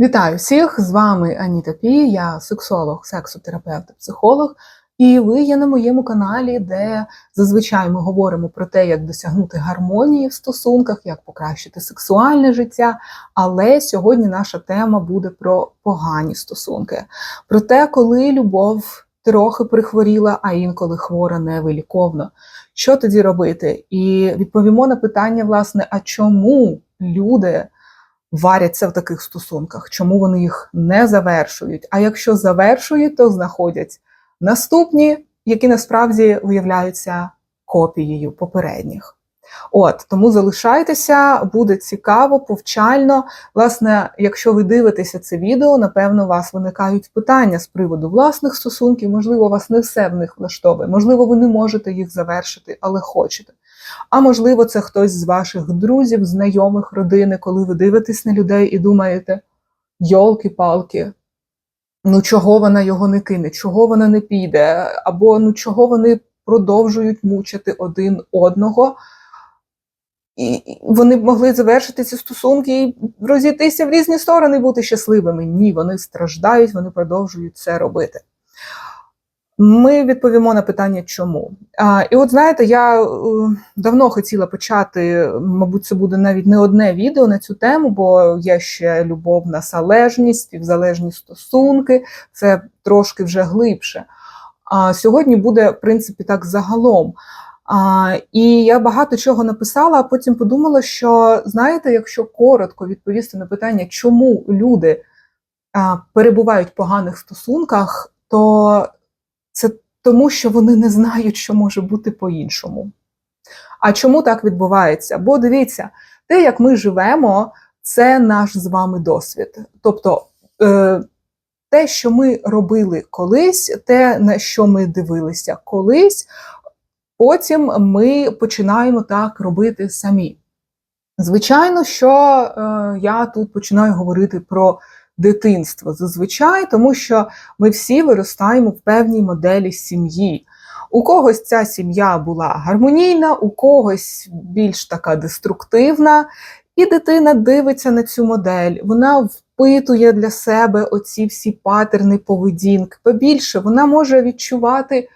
Вітаю всіх! З вами Аніта Пі, я сексолог, сексотерапевт, психолог. І ви є на моєму каналі, де зазвичай ми говоримо про те, як досягнути гармонії в стосунках, як покращити сексуальне життя. Але сьогодні наша тема буде про погані стосунки, про те, коли любов трохи прихворіла, а інколи хвора невиліковно. Що тоді робити? І відповімо на питання, власне, а чому люди варяться в таких стосунках, чому вони їх не завершують. А якщо завершують, то знаходять наступні, які насправді виявляються копією попередніх. От тому залишайтеся, буде цікаво, повчально. Власне, якщо ви дивитеся це відео, напевно, у вас виникають питання з приводу власних стосунків. Можливо, вас не все в них влаштовує, можливо, ви не можете їх завершити, але хочете. А можливо, це хтось з ваших друзів, знайомих, родини, коли ви дивитесь на людей і думаєте, йолки-палки, ну чого вона його не кине, чого вона не піде, або ну чого вони продовжують мучити один одного. І вони могли завершити ці стосунки і розійтися в різні сторони, бути щасливими. Ні, вони страждають, вони продовжують це робити. Ми відповімо на питання, чому. А, І от знаєте, я е, давно хотіла почати, мабуть, це буде навіть не одне відео на цю тему, бо є ще любовна залежність, співзалежні стосунки, це трошки вже глибше. А сьогодні буде, в принципі, так загалом. А, І я багато чого написала, а потім подумала, що знаєте, якщо коротко відповісти на питання, чому люди а, перебувають в поганих стосунках, то це тому, що вони не знають, що може бути по-іншому. А чому так відбувається? Бо дивіться, те, як ми живемо, це наш з вами досвід. Тобто е, те, що ми робили колись, те, на що ми дивилися колись, потім ми починаємо так робити самі. Звичайно, що е, я тут починаю говорити про дитинство зазвичай, тому що ми всі виростаємо в певній моделі сім'ї. У когось ця сім'я була гармонійна, у когось більш така деструктивна, і дитина дивиться на цю модель, вона впитує для себе оці всі патерни поведінки. Побільше вона може відчувати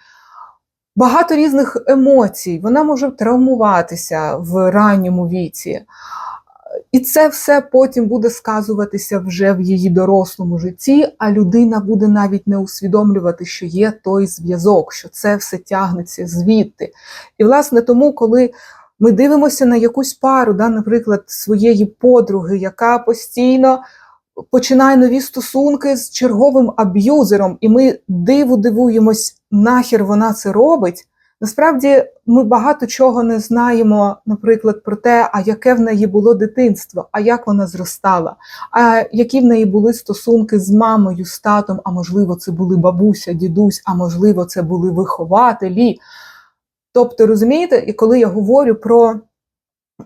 багато різних емоцій, вона може травмуватися в ранньому віці. І це все потім буде сказуватися вже в її дорослому житті, а людина буде навіть не усвідомлювати, що є той зв'язок, що це все тягнеться звідти. І, власне, тому, коли ми дивимося на якусь пару, да, наприклад, своєї подруги, яка постійно починає нові стосунки з черговим аб'юзером, і ми диву дивуємось, нахер вона це робить. Насправді ми багато чого не знаємо, наприклад, про те, а яке в неї було дитинство, а як вона зростала, а які в неї були стосунки з мамою, з татом, а можливо, це були бабуся, дідусь, а можливо, це були вихователі. Тобто, розумієте, і коли я говорю про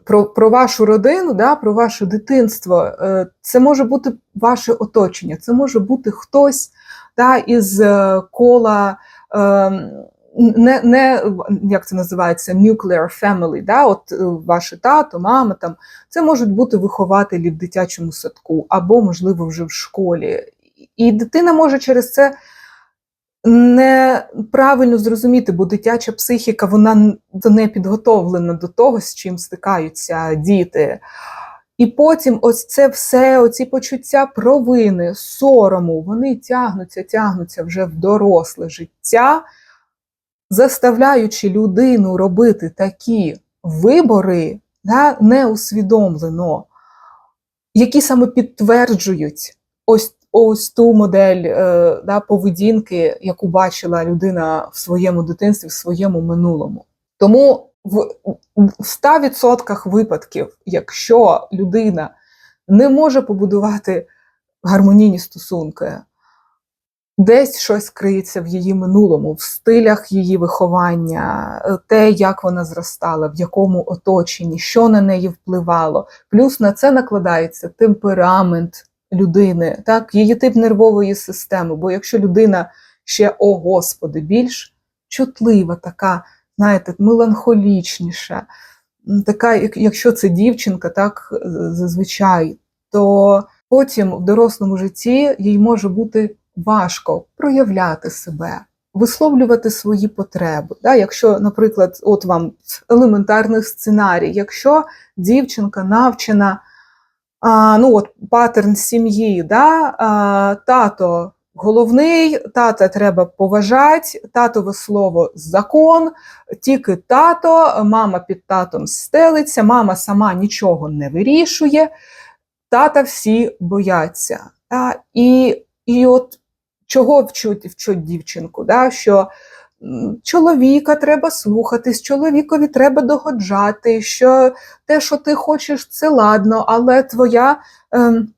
про, про вашу родину, да, про ваше дитинство, е, це може бути ваше оточення, це може бути хтось да, із е, кола. Ем, не не як це називається nuclear family, да, от е, ваші тато, мама там, це можуть бути вихователі в дитячому садку, або, можливо, вже в школі. І дитина може через це неправильно зрозуміти, бо дитяча психіка вона не підготовлена до того, з чим стикаються діти. І потім ось це все, оці почуття провини, сорому, вони тягнуться, тягнуться вже в доросле життя заставляючи людину робити такі вибори, да, неусвідомлено, які саме підтверджують ось ось ту модель е, да, поведінки, яку бачила людина в своєму дитинстві, в своєму минулому. Тому в, в 100% випадків, якщо людина не може побудувати гармонійні стосунки, Десь щось криється в її минулому, в стилях її виховання, е, те, як вона зростала, в якому оточенні, що на неї впливало. Плюс на це накладається темперамент людини, так, її тип нервової системи. Бо якщо людина ще, о Господи, більш чутлива, така, знаєте, меланхолічніша, така, якщо це дівчинка, так зазвичай, то потім в дорослому житті їй може бути важко проявляти себе, висловлювати свої потреби. Да? Якщо, наприклад, от вам елементарний сценарій, якщо дівчинка навчена, а, ну от паттерн сім'ї, да? а, тато головний, тата треба поважати, татове слово закон, тільки тато, мама під татом стелиться, мама сама нічого не вирішує, тата всі бояться. Да? І, і от чого вчуть, вчуть дівчинку? Да? Що чоловіка треба слухатись, чоловікові треба догоджати, що те, що ти хочеш, це ладно, але твоя. Ем,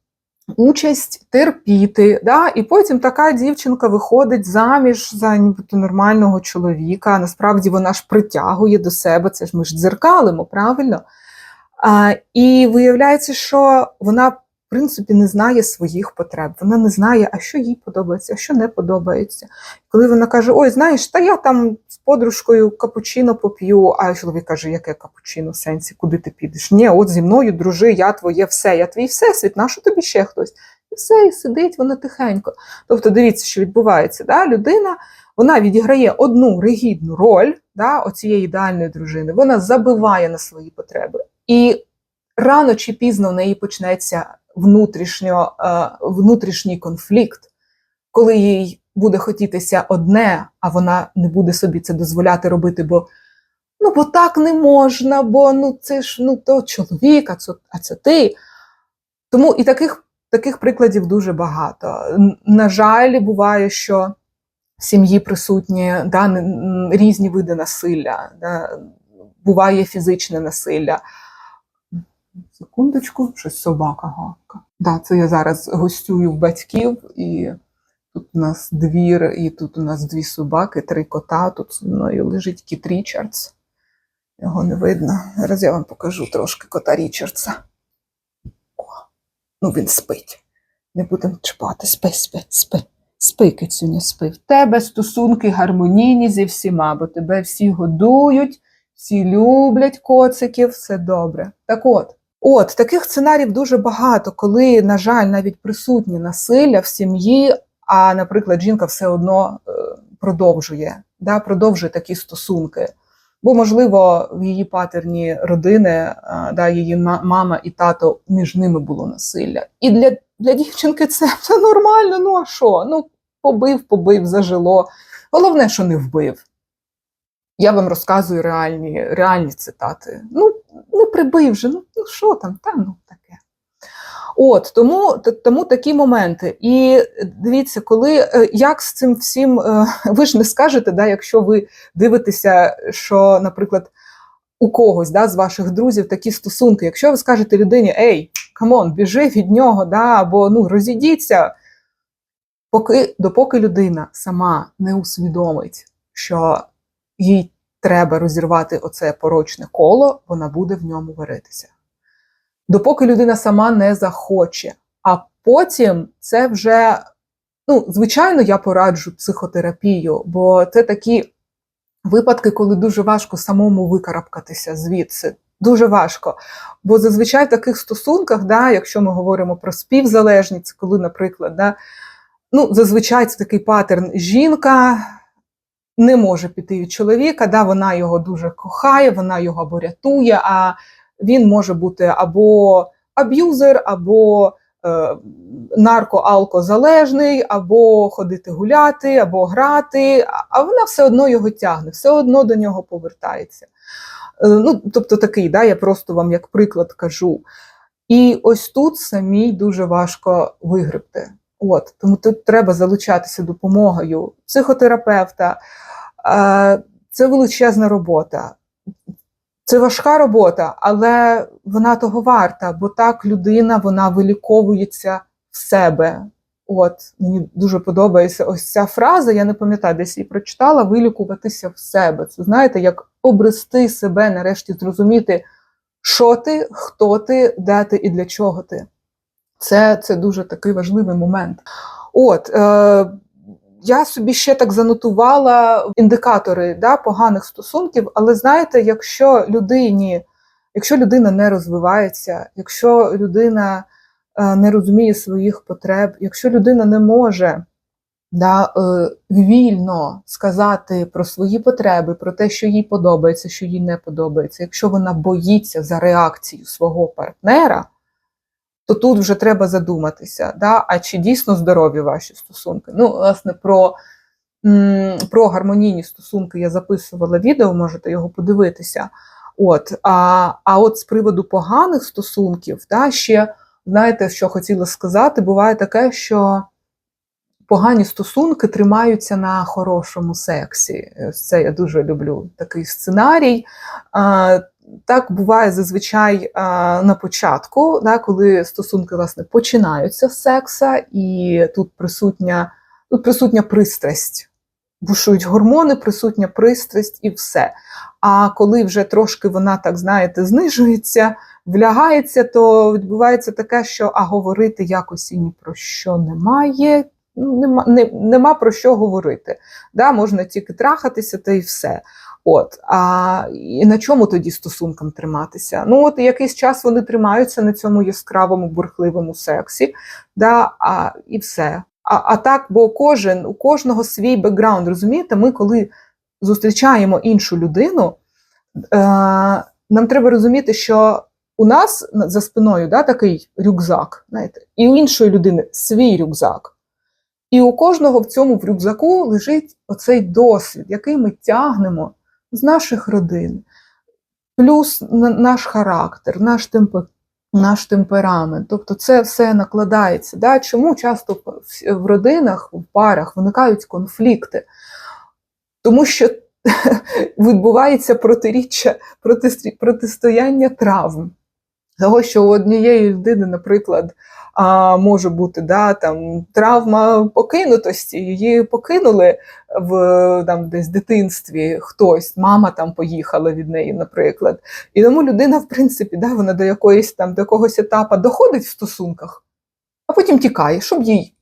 Участь терпіти, да? і потім така дівчинка виходить заміж за нібито нормального чоловіка. Насправді вона ж притягує до себе, це ж ми ж дзеркалимо, правильно? А, і виявляється, що вона, принципі, не знає своїх потреб. Вона не знає, а що їй подобається, а що не подобається. Коли вона каже: Ой, знаєш, та я там з подружкою капучино поп'ю, а чоловік каже, яке капучино в сенсі, куди ти підеш? Ні, от зі мною, дружи, я твоє все, я твій всесвіт, нащо тобі ще хтось? І все, і сидить вона тихенько. Тобто, дивіться, що відбувається. Да? Людина вона відіграє одну ригідну роль да, оцієї ідеальної дружини, вона забиває на свої потреби. І рано чи пізно в неї почнеться внутрішньо, е, внутрішній конфлікт, коли їй буде хотітися одне, а вона не буде собі це дозволяти робити, бо ну бо так не можна, бо ну це ж ну то чоловік, а це, а це ти. Тому і таких, таких прикладів дуже багато. На жаль, буває, що в сім'ї присутні да, різні види насилля, да, буває фізичне насилля. Секундочку, щось собака гавка. Да, це я зараз гостюю в батьків, і тут у нас двір, і тут у нас дві собаки, три кота. Тут зі мною лежить кіт Річардс. Його не видно. Зараз я вам покажу трошки кота Річардса. О, ну він спить. Не будемо чіпати, спи, спи, спи. Спи, кицюня, спи. В тебе стосунки гармонійні зі всіма, бо тебе всі годують, всі люблять коциків, все добре. Так от, от таких сценаріїв дуже багато, коли, на жаль, навіть присутнє насилля в сім'ї, а, наприклад, жінка все одно е, продовжує, да, продовжує такі стосунки. Бо, можливо, в її патерні родини, е, да, її ма- мама і тато між ними було насилля. І для, для дівчинки це, це нормально. Ну а що? Ну, побив, побив, зажило. Головне, що не вбив. Я вам розказую реальні, реальні цитати. Ну, не прибив же, ну, ну що там, там, ну таке. От тому, тому такі моменти. І дивіться, коли е, як з цим всім, е, ви ж не скажете, да, якщо ви дивитеся, що, наприклад, у когось да, з ваших друзів такі стосунки, якщо ви скажете людині, ей, камон, біжи від нього, да, або ну розійдіться, поки допоки людина сама не усвідомить, що їй треба розірвати оце порочне коло, вона буде в ньому варитися. Допоки людина сама не захоче. А потім це вже, ну, звичайно, я пораджу психотерапію, бо це такі випадки, коли дуже важко самому викарабкатися звідси. Дуже важко. Бо зазвичай в таких стосунках, да, якщо ми говоримо про співзалежність, коли, наприклад, да, ну, зазвичай це такий паттерн жінка не може піти від чоловіка, да, вона його дуже кохає, вона його або рятує, а він може бути або аб'юзер, або е, нарко-алкозалежний, або ходити гуляти, або грати, а- вона все одно його тягне, все одно до нього повертається. Е, ну, тобто такий, да, я просто вам як приклад кажу. І ось тут самій дуже важко вигребти. От, тому тут треба залучатися допомогою психотерапевта. Це величезна робота. Це важка робота, але вона того варта, бо так людина вона виліковується в себе. От мені дуже подобається ось ця фраза. Я не пам'ятаю, десь її прочитала: вилікуватися в себе. Це знаєте, як обрести себе, нарешті зрозуміти, що ти, хто ти, де ти і для чого ти. Це, це дуже такий важливий момент. От е, я собі ще так занотувала індикатори да, поганих стосунків, але знаєте, якщо людині, якщо людина не розвивається, якщо людина е, не розуміє своїх потреб, якщо людина не може да, е, вільно сказати про свої потреби, про те, що їй подобається, що їй не подобається, якщо вона боїться за реакцію свого партнера, то тут вже треба задуматися, да, а чи дійсно здорові ваші стосунки. Ну, власне, про, про гармонійні стосунки я записувала відео, можете його подивитися. От, а, а от з приводу поганих стосунків, да, ще знаєте, що хотіла сказати, буває таке, що погані стосунки тримаються на хорошому сексі. Це я дуже люблю такий сценарій. Так буває зазвичай на початку, да, коли стосунки власне починаються з секса, і тут присутня, тут присутня пристрасть. Бушують гормони, присутня пристрасть і все. А коли вже трошки вона, так знаєте, знижується, влягається, то відбувається таке, що а говорити якось і ні про що немає. Ну, нема, не, нема про що говорити. Да, Можна тільки трахатися та й все. От, а і на чому тоді стосункам триматися? Ну, от якийсь час вони тримаються на цьому яскравому, бурхливому сексі, да, а, і все. А, а так, бо кожен, у кожного свій бекграунд, розумієте, ми коли зустрічаємо іншу людину, е, нам треба розуміти, що у нас за спиною да, такий рюкзак, знаєте, і у іншої людини свій рюкзак. І у кожного в цьому в рюкзаку лежить оцей досвід, який ми тягнемо з наших родин, плюс наш характер, наш темп, наш темперамент. Тобто це все накладається. Да? Чому часто в родинах, в парах виникають конфлікти? Тому що відбувається протиріччя, протистояння травм. Того, що у однієї людини, наприклад, а може бути да, там, травма покинутості, її покинули в там, десь дитинстві хтось, мама там поїхала від неї, наприклад. І тому людина, в принципі, да, вона до якоїсь там до якогось етапу доходить в стосунках, а потім тікає, щоб їй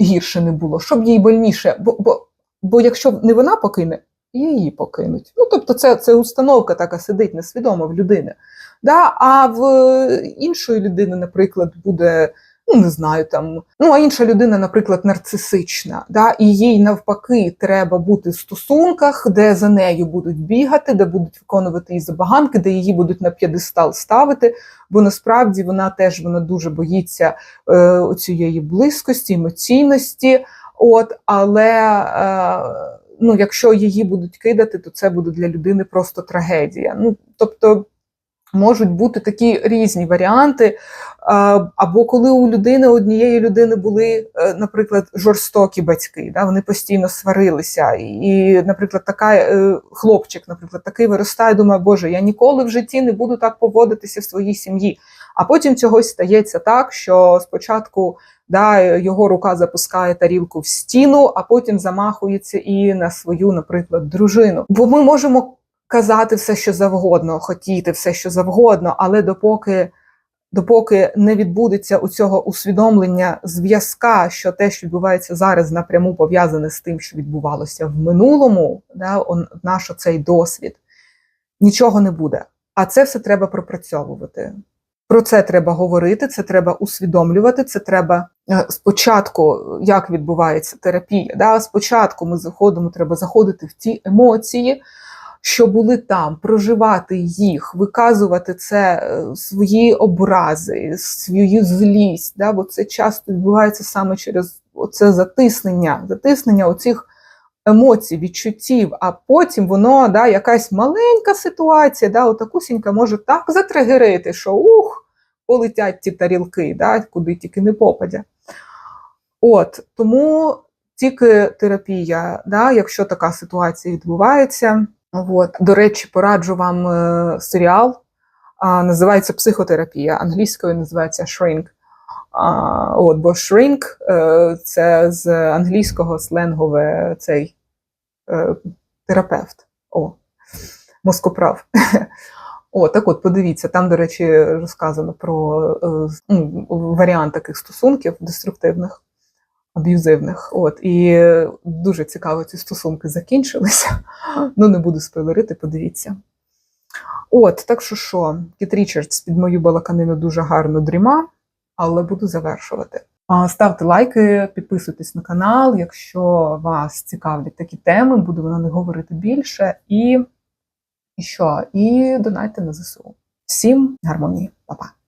гірше не було, щоб їй больніше. Бо, бо, бо якщо не вона покине, її покинуть. Ну, тобто, це це установка така сидить несвідомо в людини. Да? А в іншої людини, наприклад, буде ну не знаю, там ну а інша людина, наприклад, нарцисична, да, і їй навпаки треба бути в стосунках, де за нею будуть бігати, де будуть виконувати її забаганки, де її будуть на п'єдестал ставити. Бо насправді вона теж вона дуже боїться е, цієї близькості, емоційності. От, але е, ну, якщо її будуть кидати, то це буде для людини просто трагедія. Ну, тобто можуть бути такі різні варіанти. Або коли у людини однієї людини були, е, наприклад, жорстокі батьки, да, вони постійно сварилися. І, наприклад, така е, хлопчик, наприклад, такий виростає, думає, Боже, я ніколи в житті не буду так поводитися в своїй сім'ї. А потім чогось стається так, що спочатку да, його рука запускає тарілку в стіну, а потім замахується і на свою, наприклад, дружину. Бо ми можемо казати все, що завгодно, хотіти все, що завгодно, але допоки допоки не відбудеться у цього усвідомлення зв'язка, що те, що відбувається зараз, напряму пов'язане з тим, що відбувалося в минулому, да, он, наш оцей досвід, нічого не буде. А це все треба пропрацьовувати. Про це треба говорити, це треба усвідомлювати. Це треба е, спочатку, як відбувається терапія. Да? Спочатку ми заходимо, треба заходити в ті емоції що були там, проживати їх, виказувати це е, свої образи, свою злість. Да? Бо це часто відбувається саме через це затиснення, затиснення оцих емоцій, відчуттів, а потім воно да, якась маленька ситуація, да, отакусінька може так затригерити, що ух, полетять ті тарілки, да, куди тільки не попадя. От, Тому тільки терапія, да, якщо така ситуація відбувається. От. До речі, пораджу вам е, серіал, а, називається Психотерапія, англійською називається Shrink. А, от, Бо Shrink е, це з англійського сленгове цей терапевт. О, Москоправ. О, так от, подивіться, там, до речі, розказано про е, ну, варіант таких стосунків деструктивних аб'юзивних. От І дуже цікаво, ці стосунки закінчилися. Ну, не буду спойлерити, подивіться. От, так що що, Кіт Річардс під мою балаканину дуже гарно дріма. але буду завершувати. Ставте лайки, підписуйтесь на канал, якщо вас цікавлять такі теми, буду на них говорити більше. І, і що? І донайте на ЗСУ. Всім гармонії, Па-па!